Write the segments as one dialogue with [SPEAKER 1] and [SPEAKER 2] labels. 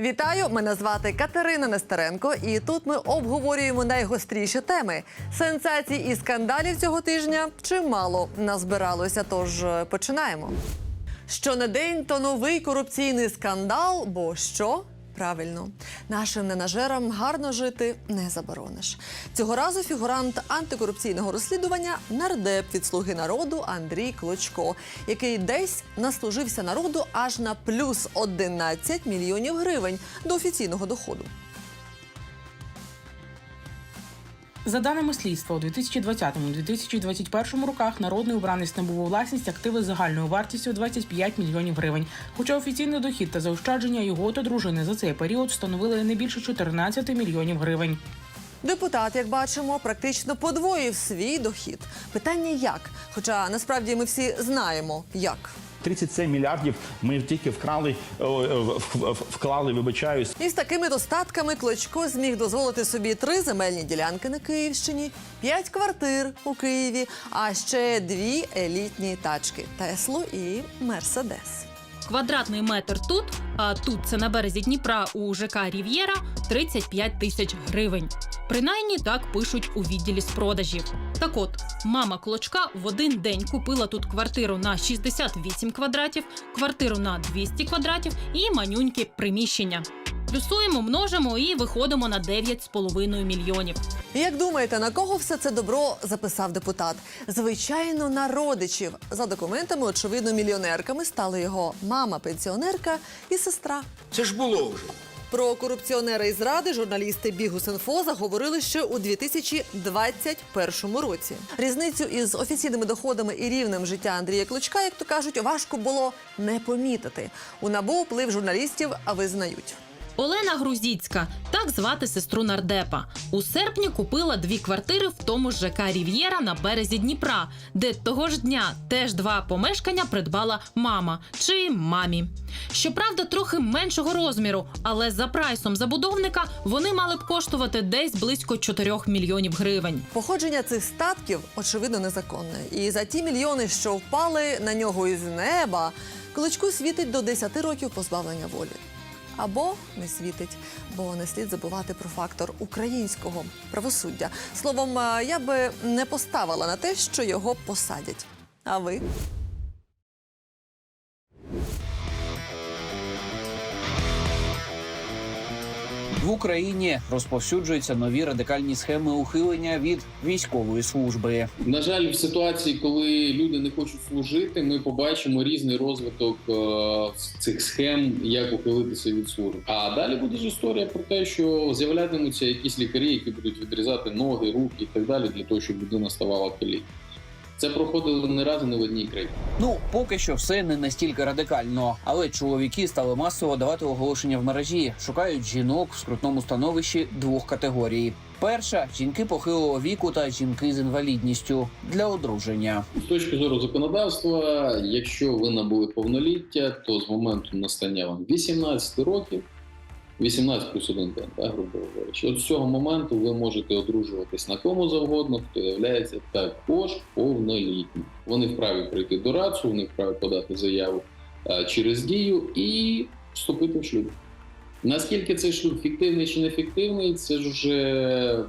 [SPEAKER 1] Вітаю! Мене звати Катерина Нестеренко, і тут ми обговорюємо найгостріші теми. Сенсацій і скандалів цього тижня чимало назбиралося. Тож е, починаємо. Що не день, то новий корупційний скандал. Бо що? Правильно, нашим ненажерам гарно жити не заборониш. Цього разу фігурант антикорупційного розслідування нардеп від слуги народу Андрій Клочко, який десь наслужився народу аж на плюс 11 мільйонів гривень до офіційного доходу.
[SPEAKER 2] За даними слідства, у 2020-2021 роках народний обранець набув у власність активи загальною вартістю 25 мільйонів гривень. Хоча офіційний дохід та заощадження його та дружини за цей період становили не більше 14 мільйонів гривень.
[SPEAKER 1] Депутат, як бачимо, практично подвоїв свій дохід. Питання як? Хоча насправді ми всі знаємо, як.
[SPEAKER 3] 37 мільярдів ми тільки вкрали, в- вклали, вибачаюсь.
[SPEAKER 1] І з такими достатками Клочко зміг дозволити собі три земельні ділянки на Київщині, п'ять квартир у Києві, а ще дві елітні тачки Теслу і Мерседес.
[SPEAKER 4] Квадратний метр тут, а тут це на березі Дніпра у ЖК Рів'єра 35 тисяч гривень. Принаймні так пишуть у відділі з продажів. Так от, мама Клочка в один день купила тут квартиру на 68 квадратів, квартиру на 200 квадратів і манюньки приміщення. Плюсуємо, множимо і виходимо на 9,5 мільйонів.
[SPEAKER 1] Як думаєте, на кого все це добро записав депутат? Звичайно, на родичів. За документами, очевидно, мільйонерками стали його мама, пенсіонерка і сестра.
[SPEAKER 5] Це ж було вже.
[SPEAKER 1] Про корупціонера і зради журналісти Бігус.Інфо заговорили ще у 2021 році. Різницю із офіційними доходами і рівнем життя Андрія Кличка, як то кажуть, важко було не помітити. У набу вплив журналістів визнають.
[SPEAKER 4] Олена Грузіцька, так звати сестру нардепа. У серпні купила дві квартири в тому ж ЖК Рів'єра на березі Дніпра, де того ж дня теж два помешкання придбала мама чи мамі. Щоправда, трохи меншого розміру, але за прайсом забудовника вони мали б коштувати десь близько 4 мільйонів гривень.
[SPEAKER 1] Походження цих статків очевидно незаконне. І за ті мільйони, що впали на нього із неба, Кличку світить до 10 років позбавлення волі. Або не світить, бо не слід забувати про фактор українського правосуддя. Словом, е, я би не поставила на те, що його посадять. А ви?
[SPEAKER 6] В Україні розповсюджуються нові радикальні схеми ухилення від військової служби.
[SPEAKER 7] На жаль, в ситуації, коли люди не хочуть служити, ми побачимо різний розвиток е, цих схем, як ухилитися від служби. А далі буде ж історія про те, що з'являтимуться якісь лікарі, які будуть відрізати ноги, руки і так далі, для того, щоб людина ставала калік. Це проходило не раз не в одній країні.
[SPEAKER 6] Ну поки що все не настільки радикально, але чоловіки стали масово давати оголошення в мережі, шукають жінок в скрутному становищі двох категорій. Перша жінки похилого віку та жінки з інвалідністю для одруження.
[SPEAKER 7] З точки зору законодавства, якщо ви набули повноліття, то з моменту настання вам 18 років, 18 плюс один день, так, грубо говорячи, от з цього моменту ви можете одружуватись на кому завгодно, хто є також повнолітнім. Вони вправі прийти до РАЦУ, вони вправі подати заяву е, через дію і вступити в шлюб. Наскільки цей шлюб фіктивний чи нефіктивний, це ж вже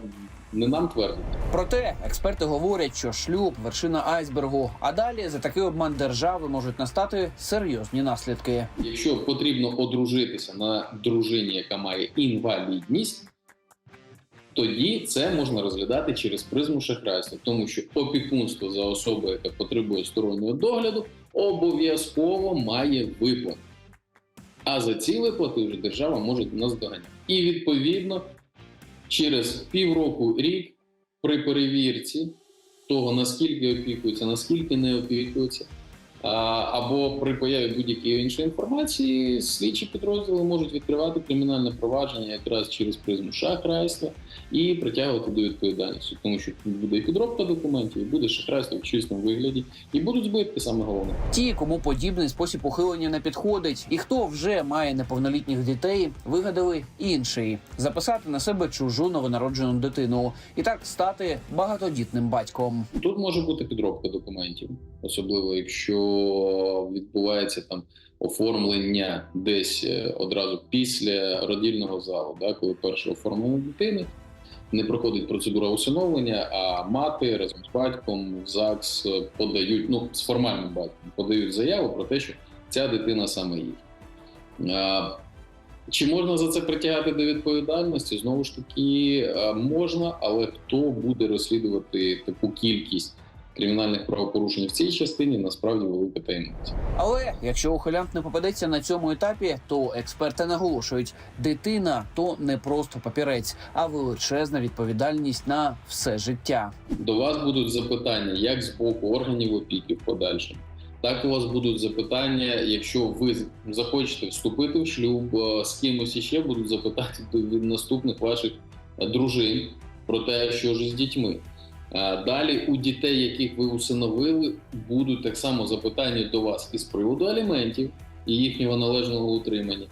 [SPEAKER 7] не нам твердити.
[SPEAKER 6] Проте експерти говорять, що шлюб вершина айсбергу. А далі за такий обман держави можуть настати серйозні наслідки.
[SPEAKER 7] Якщо потрібно одружитися на дружині, яка має інвалідність, тоді це можна розглядати через призму шахрайства, тому що опікунство за особою, яка потребує стороннього догляду, обов'язково має виплати. А за ці виплати вже держава може нас доганяти. І відповідно через півроку рік при перевірці того, наскільки опікується, наскільки не опікується, або при появі будь-якої іншої інформації, слідчі підрозділи можуть відкривати кримінальне провадження якраз через призму шахрайства і притягувати до відповідальності, тому що буде і підробка документів, і буде шахрайство в чистому вигляді, і будуть збитки саме головне.
[SPEAKER 6] Ті, кому подібний спосіб ухилення не підходить, і хто вже має неповнолітніх дітей, вигадали інший записати на себе чужу новонароджену дитину і так стати багатодітним батьком.
[SPEAKER 7] Тут може бути підробка документів, особливо якщо відбувається там оформлення десь е, одразу після родільного залу, да, коли перше оформлення дитини. Не проходить процедура усиновлення, а мати разом з батьком в ЗАГС подають, ну з формальним батьком, подають заяву про те, що ця дитина саме їх. Чи можна за це притягати до відповідальності? Знову ж таки, е, можна, але хто буде розслідувати таку кількість кримінальних правопорушень в цій частині, насправді велика таємниця.
[SPEAKER 6] Але якщо ухилянт не попадеться на цьому етапі, то експерти наголошують, дитина то не просто папірець, а величезна відповідальність на все життя.
[SPEAKER 7] До вас будуть запитання як з боку органів опіки в подальшому. Так у вас будуть запитання, якщо ви захочете вступити в шлюб е, з кимось іще, будуть запитати від наступних ваших е, дружин про те, що ж з дітьми. Далі у дітей, яких ви усиновили, будуть так само запитання до вас із приводу аліментів і їхнього належного утримання,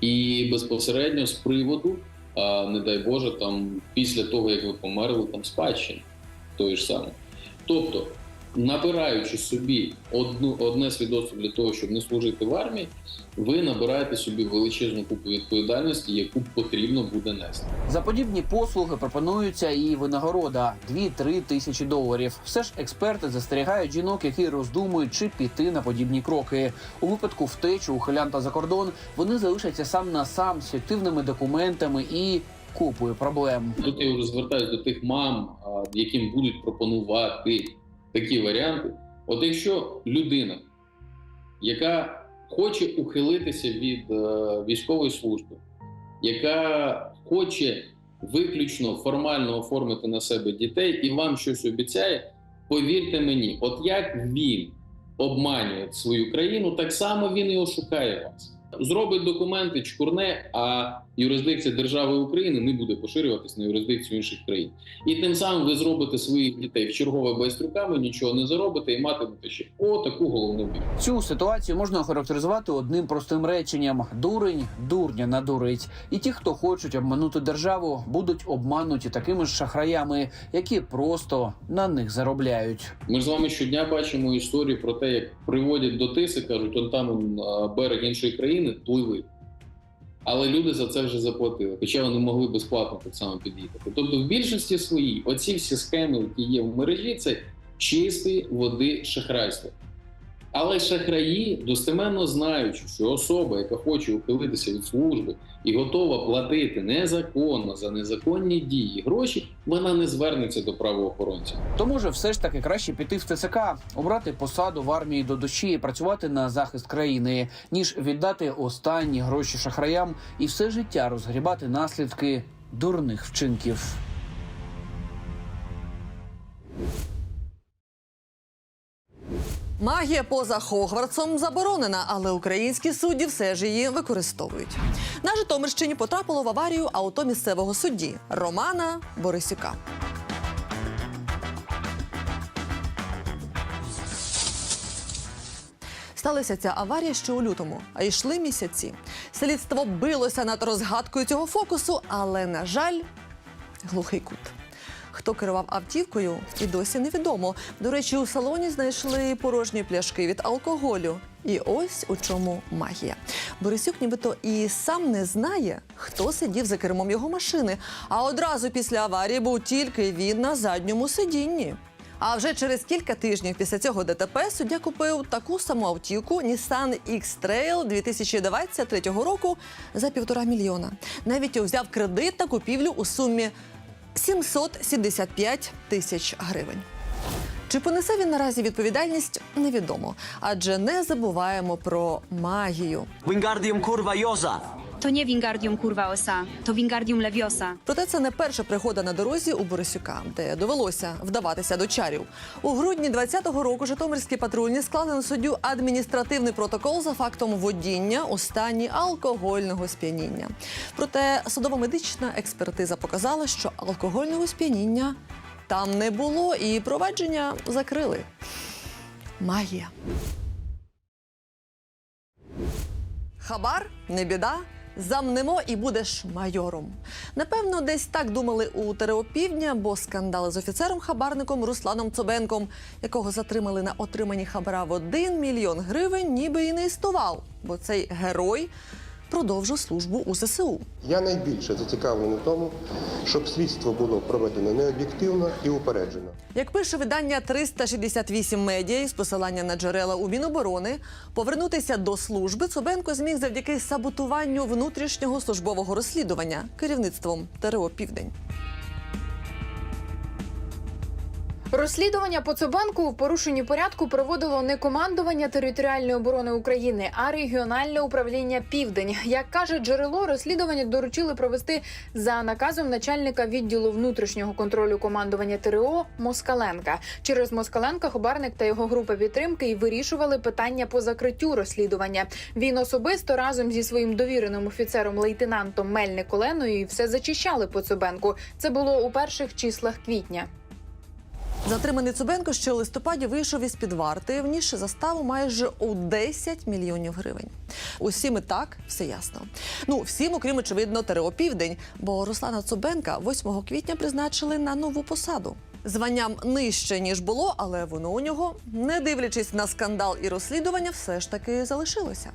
[SPEAKER 7] і безпосередньо з приводу, не дай Боже, там після того як ви померли, там спадщини тої ж саме. Тобто, набираючи собі одну одне свідоцтво для того, щоб не служити в армії, ви набираєте собі величезну купу відповідальності, яку потрібно буде нести.
[SPEAKER 6] За подібні послуги пропонується і винагорода 2-3 тисячі доларів. Все ж експерти застерігають жінок, які роздумують, чи піти на подібні кроки. У випадку втечі ухилянта за кордон вони залишаться сам на сам з фіктивними документами і купою проблем.
[SPEAKER 7] Тут я вже звертаюся до тих мам, яким будуть пропонувати такі варіанти. От якщо людина, яка хоче ухилитися від е, військової служби, яка хоче виключно формально оформити на себе дітей і вам щось обіцяє, повірте мені, от як він обманює свою країну, так само він і ошукає вас. Зробить документи, чкурне, а юрисдикція держави України не буде поширюватись на юрисдикцію інших країн. І тим самим ви зробите своїх дітей в чергове байстрюками, нічого не заробите і матимете ще о таку головну біль.
[SPEAKER 6] Цю ситуацію можна охарактеризувати одним простим реченням: дурень дурня надурить. І ті, хто хочуть обманути державу, будуть обмануті такими ж шахраями, які просто на них заробляють.
[SPEAKER 7] Ми ж з вами щодня бачимо історії про те, як приводять до тиси, кажуть, он там берег іншої країни пливи. Але люди за це вже заплатили, хоча вони могли безплатно так само під'їхати. Тобто, в більшості своїй оці всі схеми, які є в мережі, це чистої води шахрайство. Але шахраї достеменно знаючи, що особа, яка хоче ухилитися від служби і готова платити незаконно за незаконні дії гроші, вона не звернеться до правоохоронців.
[SPEAKER 6] То може все ж таки краще піти в ТЦК, обрати посаду в армії до душі і працювати на захист країни, ніж віддати останні гроші шахраям і все життя розгрібати наслідки дурних вчинків.
[SPEAKER 1] Магія поза Хогвартсом заборонена, але українські судді все ж її використовують. На Житомирщині потрапило в аварію авто місцевого судді Романа Борисюка. Сталася ця аварія ще у лютому, а йшли місяці. Слідство билося над розгадкою цього фокусу, але, на жаль, глухий кут. Хто керував автівкою, і досі невідомо. До речі, у салоні знайшли порожні пляшки від алкоголю. І ось у чому магія. Борисюк нібито і сам не знає, хто сидів за кермом його машини. А одразу після аварії був тільки він на задньому сидінні. А вже через кілька тижнів після цього ДТП суддя купив таку саму автівку Nissan X-Trail 2023 року за півтора мільйона. Навіть взяв кредит на купівлю у сумі 775 тисяч гривень. Чи понесе він наразі відповідальність, невідомо. Адже не забуваємо про магію.
[SPEAKER 5] Вінгардіум курва Josa.
[SPEAKER 8] To nie Wingardium Kurwa Osa, to Wingardium Leviosa.
[SPEAKER 1] Проте це не перша пригода на дорозі у Борисюка, де довелося вдаватися до чарів. У грудні 20-го року Житомирські патрульні склали на суддю адміністративний протокол за фактом водіння у стані алкогольного сп'яніння. Проте судово-медична експертиза показала, що алкогольного сп'яніння там не було, і провадження закрили. Магія. Хабар не біда. Замнемо і будеш майором. Напевно, десь так думали у Тереопівдня, бо скандали з офіцером-хабарником Русланом Цобенком, якого затримали на отриманні хабара в 1 мільйон гривень, ніби і не існував, бо цей герой продовжив службу у ЗСУ.
[SPEAKER 9] Я найбільше зацікавлений в тому, щоб слідство було проведено необ'єктивно і упереджено.
[SPEAKER 1] Як пише видання 368 медіа із посилання на джерела у Міноборони, повернутися до служби Цубенко зміг завдяки саботуванню внутрішнього службового розслідування керівництвом ТРО Південь.
[SPEAKER 10] Розслідування по Цобанку в порушенні порядку проводило не командування територіальної оборони України, а регіональне управління Південь. Як каже джерело, розслідування доручили провести за наказом начальника відділу внутрішнього контролю командування ТРО Москаленка. Через Москаленка Хобарник та його група підтримки і вирішували питання по закриттю розслідування. Він особисто разом зі своїм довіреним офіцером лейтенантом Мельник Оленою все зачищали по Цобенку. Це було у перших числах квітня.
[SPEAKER 1] Затриманий Цубенко ще у листопаді вийшов із під варти, вніс заставу майже у 10 мільйонів гривень. Усім і так все ясно. Ну всім, окрім очевидно, ТРО Південь, бо Руслана Цубенка 8 квітня призначили на нову посаду. Званням нижче ніж було, але воно у нього, не дивлячись на скандал і розслідування, все ж таки залишилося.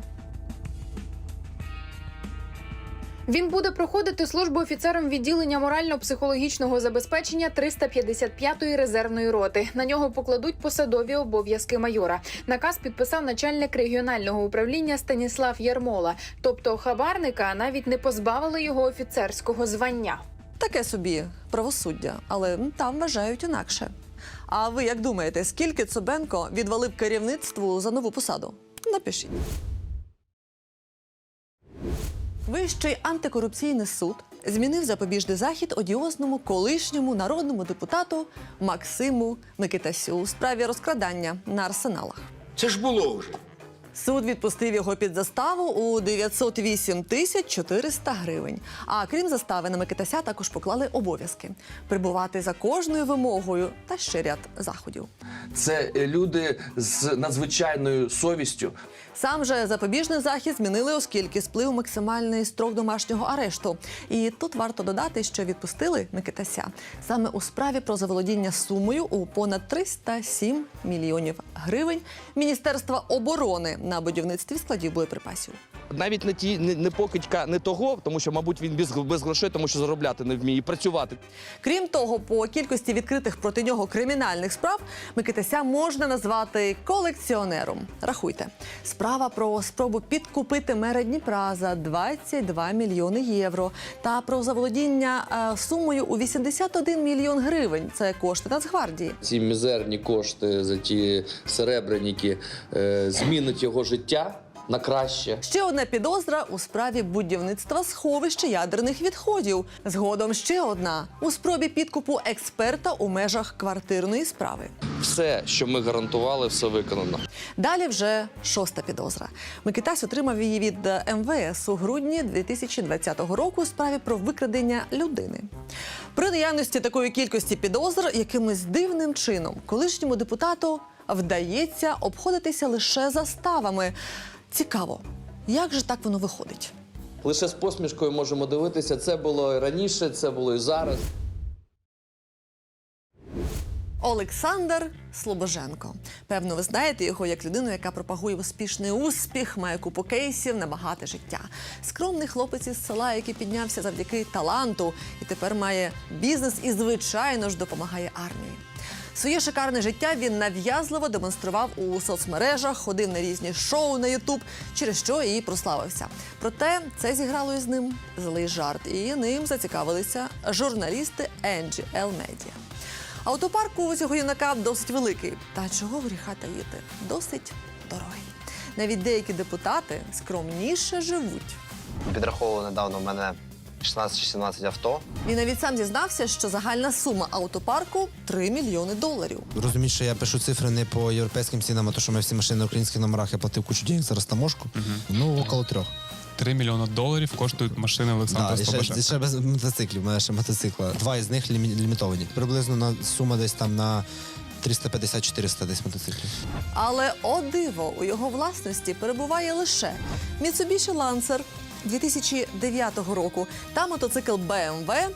[SPEAKER 10] Він буде проходити службу офіцером відділення морально-психологічного забезпечення 355-ї резервної роти. На нього покладуть посадові обов'язки майора. Наказ підписав начальник регіонального управління Станіслав Ярмола. Тобто хабарника навіть не позбавили його офіцерського звання.
[SPEAKER 1] Таке собі правосуддя, але там вважають інакше. А ви як думаєте, скільки Цубенко відвалив керівництву за нову посаду? Напишіть. Вищий антикорупційний суд змінив запобіжний захід одіозному колишньому народному депутату Максиму Микитасю у справі розкрадання на арсеналах.
[SPEAKER 11] Це ж було вже.
[SPEAKER 1] Суд відпустив його під заставу у 908 тисяч 400 гривень. А крім застави на Микитася також поклали обов'язки прибувати за кожною вимогою та ще ряд заходів.
[SPEAKER 11] Це люди з надзвичайною совістю.
[SPEAKER 1] Сам же запобіжний захід змінили, оскільки сплив максимальний строк домашнього арешту. І тут варто додати, що відпустили Микитася саме у справі про заволодіння сумою у понад 307 мільйонів гривень Міністерства оборони на будівництві складів боєприпасів.
[SPEAKER 12] Навіть не ті не, не покидька не того, тому що, мабуть, він без, без грошей, тому що заробляти не вміє і працювати.
[SPEAKER 1] Крім того, по кількості відкритих проти нього кримінальних справ Микитася можна назвати колекціонером. Рахуйте, справа про спробу підкупити мера Дніпра за 22 мільйони євро та про заволодіння е, сумою у 81 мільйон гривень. Це кошти Нацгвардії.
[SPEAKER 13] ці мізерні кошти за ті серебряніки е, змінить його життя на краще.
[SPEAKER 1] Ще одна підозра у справі будівництва сховища ядерних відходів. Згодом ще одна у спробі підкупу експерта у межах квартирної справи.
[SPEAKER 13] Все, що ми гарантували, все виконано.
[SPEAKER 1] Далі вже шоста підозра. Микитась отримав її від е, МВС у грудні 2020 року у справі про викрадення людини. При наявності такої кількості підозр якимось дивним чином колишньому депутату вдається обходитися лише заставами. Цікаво, як же так воно виходить?
[SPEAKER 13] Лише з посмішкою можемо дивитися. Це було і раніше, це було і зараз.
[SPEAKER 1] Олександр Слобоженко. Певно, ви знаєте його як людину, яка пропагує успішний успіх, має купу кейсів на багате життя. Скромний хлопець із села, який піднявся завдяки таланту, і тепер має бізнес і, звичайно ж, допомагає армії. Своє шикарне життя він нав'язливо демонстрував у соцмережах, ходив на різні шоу на Ютуб, через що і прославився. Проте це зіграло із ним злий жарт, і ним зацікавилися журналісти NGL Media. Автопарк у цього юнака досить великий. Та чого гріха таїти? Досить дорогий. Навіть деякі депутати скромніше живуть.
[SPEAKER 14] Підраховував недавно в мене 16 чи 17 авто.
[SPEAKER 1] Він навіть сам зізнався, що загальна сума автопарку 3 мільйони доларів.
[SPEAKER 15] Розумієш, що я пишу цифри не по європейським цінам, а то, що ми всі машини на українських номерах, я платив кучу денег за розтаможку. Ну, около трьох.
[SPEAKER 16] 3 мільйони доларів коштують машини Олександра
[SPEAKER 15] Да, і ще, і ще без мотоциклів, у мене ще мотоцикла. Два із них лімі- лімітовані. Приблизно на сума десь там на 350-400 десь мотоциклів.
[SPEAKER 1] Але о диво, у його власності перебуває лише Mitsubishi Lancer, 2009 року та мотоцикл BMW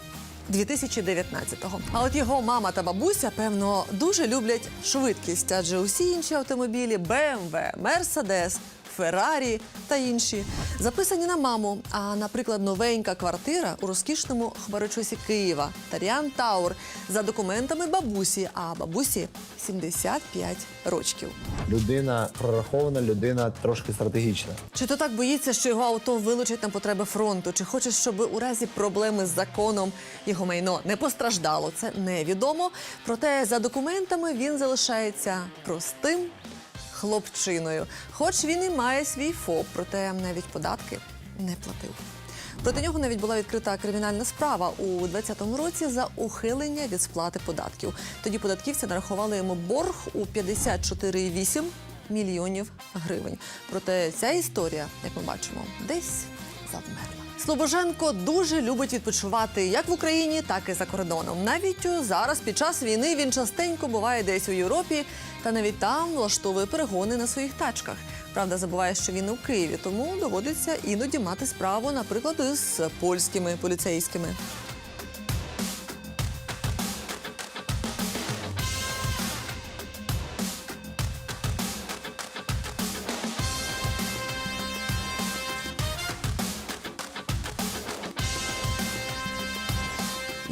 [SPEAKER 1] 2019-го. А от його мама та бабуся, певно, дуже люблять швидкість, адже усі інші автомобілі BMW, Mercedes, Феррарі та інші записані на маму. А, наприклад, новенька квартира у розкішному хмарочосі Києва Таріан Таур за документами бабусі. А бабусі 75 рочків.
[SPEAKER 17] Людина прорахована, людина трошки стратегічна.
[SPEAKER 1] Чи то так боїться, що його авто вилучать на потреби фронту? Чи хоче, щоб у разі проблеми з законом його майно не постраждало? Це невідомо. Проте за документами він залишається простим хлопчиною. Хоч він і має свій ФОП, проте навіть податки не платив. Проти нього навіть була відкрита кримінальна справа у 2020 році за ухилення від сплати податків. Тоді податківці нарахували йому борг у 54,8 мільйонів гривень. Проте ця історія, як ми бачимо, десь завмерла. Слобоженко дуже любить відпочивати як в Україні, так і за кордоном. Навіть зараз, під час війни, він частенько буває десь у Європі та навіть там влаштовує перегони на своїх тачках. Правда, забуває, що він у Києві, тому доводиться іноді мати справу, наприклад, із польськими поліцейськими.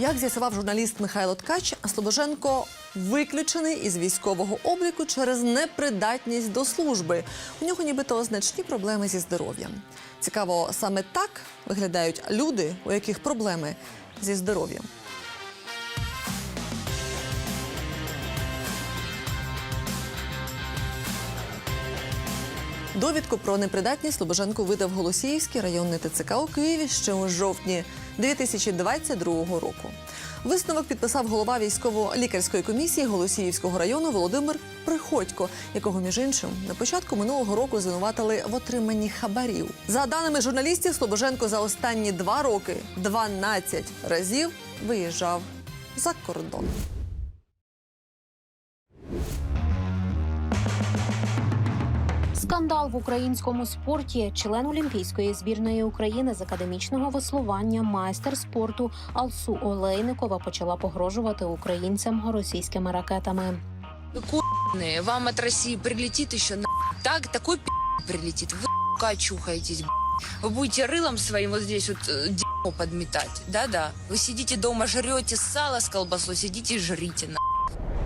[SPEAKER 1] Як з'ясував журналіст Михайло Ткач, Слобоженко виключений із військового обліку через непридатність до служби. У нього нібито значні проблеми зі здоров'ям. Цікаво, саме так виглядають люди, у яких проблеми зі здоров'ям. Довідку про непридатність Слобоженко видав Голосіївський районний ТЦК у Києві ще у жовтні 2022 року. Висновок підписав голова військово-лікарської комісії Голосіївського району Володимир Приходько, якого між іншим на початку минулого року звинуватили в отриманні хабарів. За даними журналістів, Слобоженко за останні два роки 12 разів виїжджав за кордон.
[SPEAKER 18] Скандал в українському спорті. Член Олімпійської збірної України з академічного веслування, майстер спорту Алсу Олейникова почала погрожувати українцям російськими ракетами.
[SPEAKER 19] Вы Вам от России прилетит еще на так такой пи*** прилетит. Вы сука, очухаетесь. б***ь. Вы будете рылом своим вот здесь вот э, дерьмо подметать. Да-да. Вы сидите дома, жрете сало с колбасой, сидите и жрите.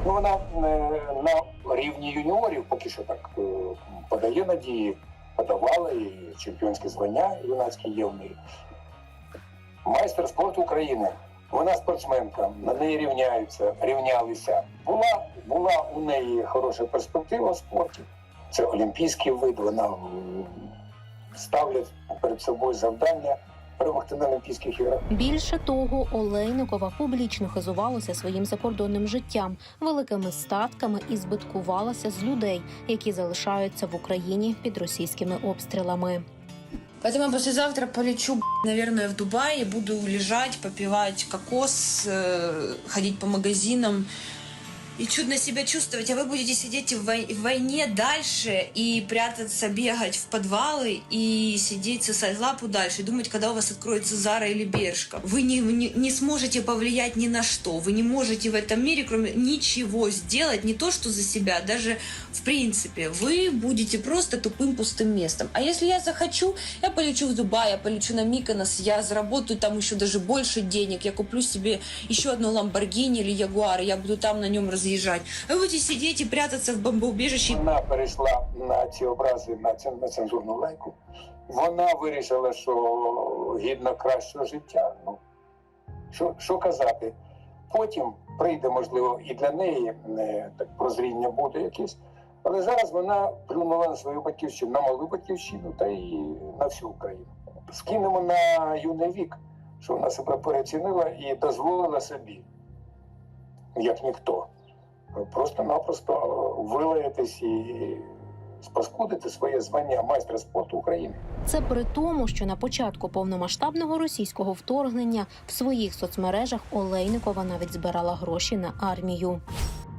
[SPEAKER 20] Ну, вона е, на рівні юніорів поки що так е, подає надії, подавала і чемпіонське звання юнацьке є в неї. Майстер спорту України. Вона спортсменка, на неї рівняються, рівнялися. Була, була у неї хороша перспектива в спорті. Це олімпійський вид, вона ставлять перед собою завдання перемогти на Олімпійських іграх.
[SPEAKER 18] Більше того, Олейникова публічно хизувалася своїм закордонним життям, великими статками і збиткувалася з людей, які залишаються в Україні під російськими обстрілами.
[SPEAKER 19] Поэтому я послезавтра полечу, наверное, в Дубай и буду лежать, попивать кокос, э, ходить по магазинам и чудно себя чувствовать. А вы будете сидеть в, вой- в войне дальше и прятаться, бегать в подвалы и сидеть сосать лапу дальше и думать, когда у вас откроется Зара или Бершка. Вы не, не, не сможете повлиять ни на что. Вы не можете в этом мире, кроме ничего сделать, не то что за себя, даже в принципе. Вы будете просто тупым пустым местом. А если я захочу, я полечу в Дубай, я полечу на Миконос, я заработаю там еще даже больше денег, я куплю себе еще одну Ламборгини или Ягуар, я буду там на нем разъезжать. А вы будете сидеть и прятаться в бомбоубежище.
[SPEAKER 20] Вона перейшла на ці образи на цен- на цензурну лайку. Вона вирішила, що гідно кращого життя. Ну що, що казати? Потім прийде, можливо, і для неї не так прозріння буде якесь. Але зараз вона плюнула на свою батьківщину, на малу батьківщину та і на всю Україну. Скинемо на юний вік, що вона себе переоцінила і дозволила собі, як ніхто, просто-напросто вилаятись і спаскудити своє звання майстра спорту України.
[SPEAKER 18] Це при тому, що на початку повномасштабного російського вторгнення в своїх соцмережах Олейникова навіть збирала гроші на армію.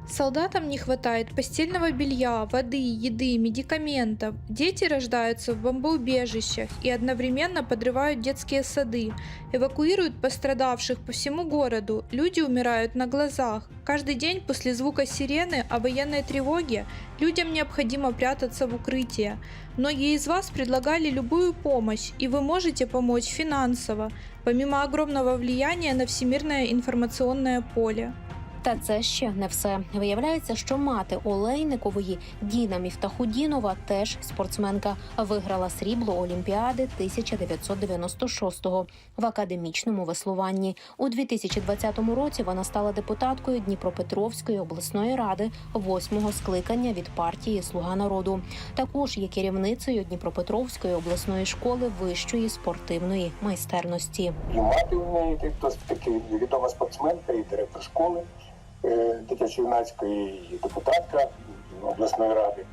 [SPEAKER 10] Солдатам не хватает постельного белья, воды, еды, медикаментов. Дети рождаются в бомбоубежищах и одновременно подрывают детские сады. Эвакуируют пострадавших по всему городу. Люди умирают на глазах. Каждый день после звука сирены о военной тревоге людям необходимо прятаться в укрытие. Многие из вас предлагали любую помощь, и вы можете помочь финансово, помимо огромного влияния на всемирное информационное поле.
[SPEAKER 18] Та це ще не все. Виявляється, що мати Олейникової Діна Міфтахудінова теж спортсменка. Виграла срібло Олімпіади 1996-го в академічному веслуванні. У 2020 році вона стала депутаткою Дніпропетровської обласної ради восьмого скликання від партії Слуга народу. Також є керівницею Дніпропетровської обласної школи вищої спортивної майстерності.
[SPEAKER 20] І мати у неї досить таки відома спортсменка, і директор школи дитячо-юнацької, і депутатка обласної ради.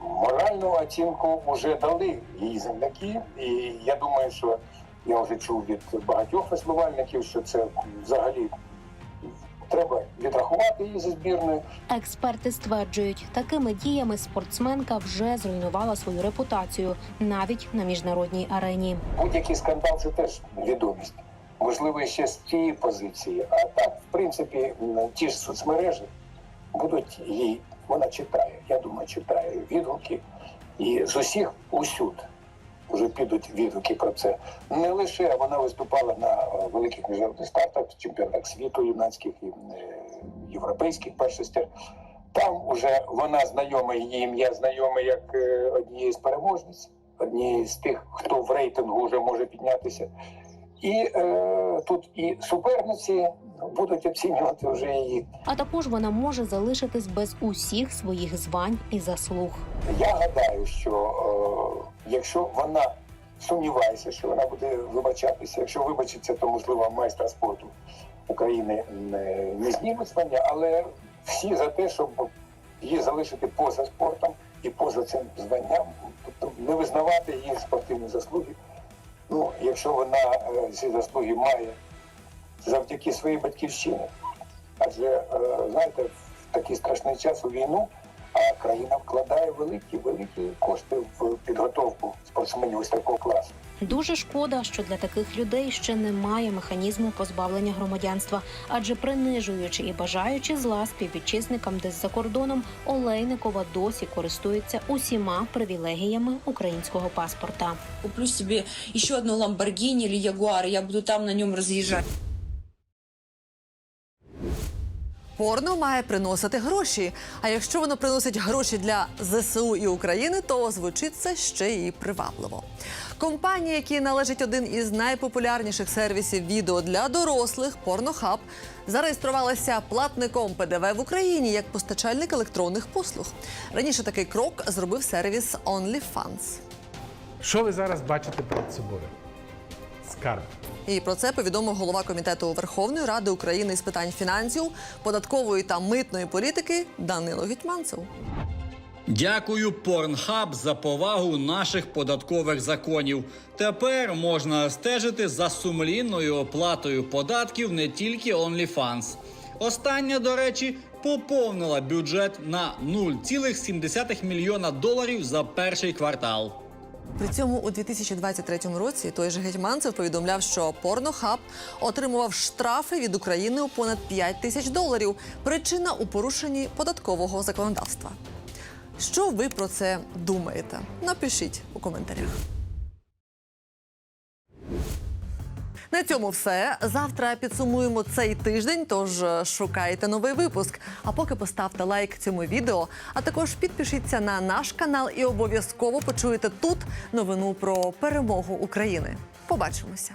[SPEAKER 20] Моральну оцінку вже дали її земляки, і я думаю, що я вже чув від багатьох веслувальників, що це взагалі треба відрахувати її зі збірної.
[SPEAKER 18] Експерти стверджують, такими діями спортсменка вже зруйнувала свою репутацію навіть на міжнародній арені.
[SPEAKER 20] Будь-який скандал це теж відомість. Можливо, ще з цієї позиції. А так, в принципі, ті ж соцмережі будуть їй, вона читає, я думаю, читає відгуки. І з усіх усюд вже підуть відгуки про це. Не лише вона виступала на е, великих міжнародних стартах, чемпіонатах світу юнацьких і е, європейських першостях. Там вже вона знайома, її ім'я знайоме як е, однієї з переможниць, однієї з тих, хто в рейтингу вже може піднятися. І е, тут і суперниці будуть оцінювати вже її.
[SPEAKER 18] А також вона може залишитись без усіх своїх звань і заслуг.
[SPEAKER 20] Я гадаю, що е, якщо вона сумнівається, що вона буде вибачатися, якщо вибачиться, то можливо майстра спорту України не, не знімуть звання, але всі за те, щоб її залишити поза спортом і поза цим званням, тобто не визнавати її спортивні заслуги. Ну, якщо вона е, ці заслуги має завдяки своїй батьківщині. Адже, е, знаєте, в такий страшний час у війну, а країна вкладає великі, великі кошти в підготовку спортсменів ось такого класу.
[SPEAKER 18] Дуже шкода, що для таких людей ще немає механізму позбавлення громадянства, адже принижуючи і бажаючи зла співвітчизникам десь за кордоном, Олейникова досі користується усіма привілегіями українського паспорта.
[SPEAKER 19] Куплю собі ще одну ламборгіні или Ягуар, я буду там на ньому разъезжать.
[SPEAKER 1] Порно має приносити гроші. А якщо воно приносить гроші для ЗСУ і України, то звучить це ще і привабливо. Компанія, якій належить один із найпопулярніших сервісів відео для дорослих Порнохаб, зареєструвалася платником ПДВ в Україні як постачальник електронних послуг. Раніше такий крок зробив сервіс OnlyFans.
[SPEAKER 21] Що ви зараз бачите перед собою? Скарб.
[SPEAKER 1] І про це повідомив голова комітету Верховної Ради України з питань фінансів, податкової та митної політики Данило Гетьманцев.
[SPEAKER 22] Дякую, Порнхаб, за повагу наших податкових законів. Тепер можна стежити за сумлінною оплатою податків не тільки OnlyFans. Остання, до речі, поповнила бюджет на 0,7 мільйона доларів за перший квартал.
[SPEAKER 1] При цьому у 2023 році той же Гетьманцев повідомляв, що Порнохаб отримував штрафи від України у понад 5 тисяч доларів. Причина у порушенні податкового законодавства. Що ви про це думаєте? Напишіть у коментарях. На цьому все. Завтра підсумуємо цей тиждень. Тож е, шукайте новий випуск. А поки поставте лайк цьому відео, а також підпишіться на наш канал і обов'язково почуєте тут новину про перемогу України. Побачимося.